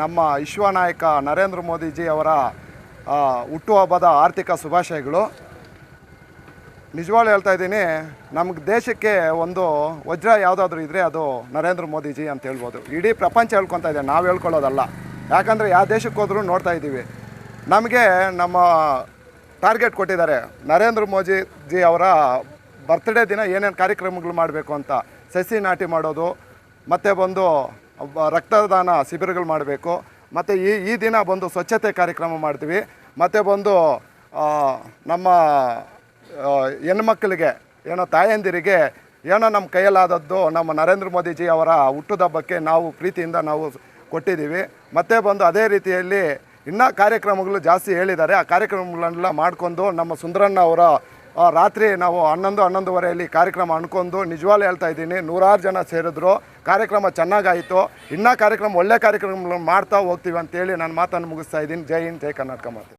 ನಮ್ಮ ವಿಶ್ವ ನಾಯಕ ನರೇಂದ್ರ ಮೋದಿಜಿ ಅವರ ಹುಟ್ಟುಹಬ್ಬದ ಆರ್ಥಿಕ ಶುಭಾಶಯಗಳು. ನಿಜವಾಗ್ಲೂ ಹೇಳ್ತಾ ಇದ್ದೀನಿ, ನಮ್ಗೆ ದೇಶಕ್ಕೆ ಒಂದು ವಜ್ರ ಯಾವುದಾದ್ರೂ ಇದ್ದರೆ ಅದು ನರೇಂದ್ರ ಮೋದಿಜಿ ಅಂತ ಹೇಳ್ಬೋದು. ಇಡೀ ಪ್ರಪಂಚ ಹೇಳ್ಕೊತಾ ಇದೆ, ನಾವು ಹೇಳ್ಕೊಳ್ಳೋದಲ್ಲ. ಯಾಕಂದರೆ ಯಾವ ದೇಶಕ್ಕೆ ಹೋದ್ರೂ ನೋಡ್ತಾ ಇದ್ದೀವಿ. ನಮಗೆ ನಮ್ಮ ಟಾರ್ಗೆಟ್ ಕೊಟ್ಟಿದ್ದಾರೆ, ನರೇಂದ್ರ ಮೋದಿ ಜಿ ಅವರ ಬರ್ತ್ಡೇ ದಿನ ಏನೇನು ಕಾರ್ಯಕ್ರಮಗಳು ಮಾಡಬೇಕು ಅಂತ. ಸಸಿ ನಾಟಿ ಮಾಡೋದು, ಮತ್ತು ಬಂದು ರಕ್ತದಾನ ಶಿಬಿರಗಳು ಮಾಡಬೇಕು. ಮತ್ತು ಈ ಈ ದಿನ ಬಂದು ಸ್ವಚ್ಛತೆ ಕಾರ್ಯಕ್ರಮ ಮಾಡ್ತೀವಿ. ಮತ್ತು ಬಂದು ನಮ್ಮ ಹೆಣ್ಮಕ್ಳಿಗೆ, ಏನೋ ತಾಯಂದಿರಿಗೆ, ಏನೋ ನಮ್ಮ ಕೈಯಲ್ಲಾದದ್ದು ನಮ್ಮ ನರೇಂದ್ರ ಮೋದಿಜಿ ಅವರ ಹುಟ್ಟುದಬ್ಬಕ್ಕೆ ನಾವು ಪ್ರೀತಿಯಿಂದ ನಾವು ಕೊಟ್ಟಿದ್ದೀವಿ. ಮತ್ತೆ ಬಂದು ಅದೇ ರೀತಿಯಲ್ಲಿ ಇನ್ನೂ ಕಾರ್ಯಕ್ರಮಗಳು ಜಾಸ್ತಿ ಹೇಳಿದ್ದಾರೆ. ಆ ಕಾರ್ಯಕ್ರಮಗಳನ್ನೆಲ್ಲ ಮಾಡ್ಕೊಂಡು ನಮ್ಮ ಸುಂದರಣ್ಣ ಅವರ ರಾತ್ರಿ ನಾವು ಹನ್ನೊಂದು, ಹನ್ನೊಂದುವರೆಯಲ್ಲಿ ಕಾರ್ಯಕ್ರಮ ಅನ್ಕೊಂಡು ನಿಜವಾಗ್ಲೂ ಹೇಳ್ತಾ ಇದ್ದೀನಿ, ನೂರಾರು ಜನ ಸೇರಿದ್ರು, ಕಾರ್ಯಕ್ರಮ ಚೆನ್ನಾಗಾಯಿತು, ಇನ್ನೂ ಕಾರ್ಯಕ್ರಮ, ಒಳ್ಳೆ ಕಾರ್ಯಕ್ರಮಗಳನ್ನು ಮಾಡ್ತಾ ಹೋಗ್ತೀವಿ ಅಂತೇಳಿ ನಾನು ಮಾತನ್ನು ಮುಗಿಸ್ತಾ ಇದ್ದೀನಿ. ಜೈ ಹಿಂದ್, ಜೈ ಕರ್ನಾಟಕ ಮಾತು.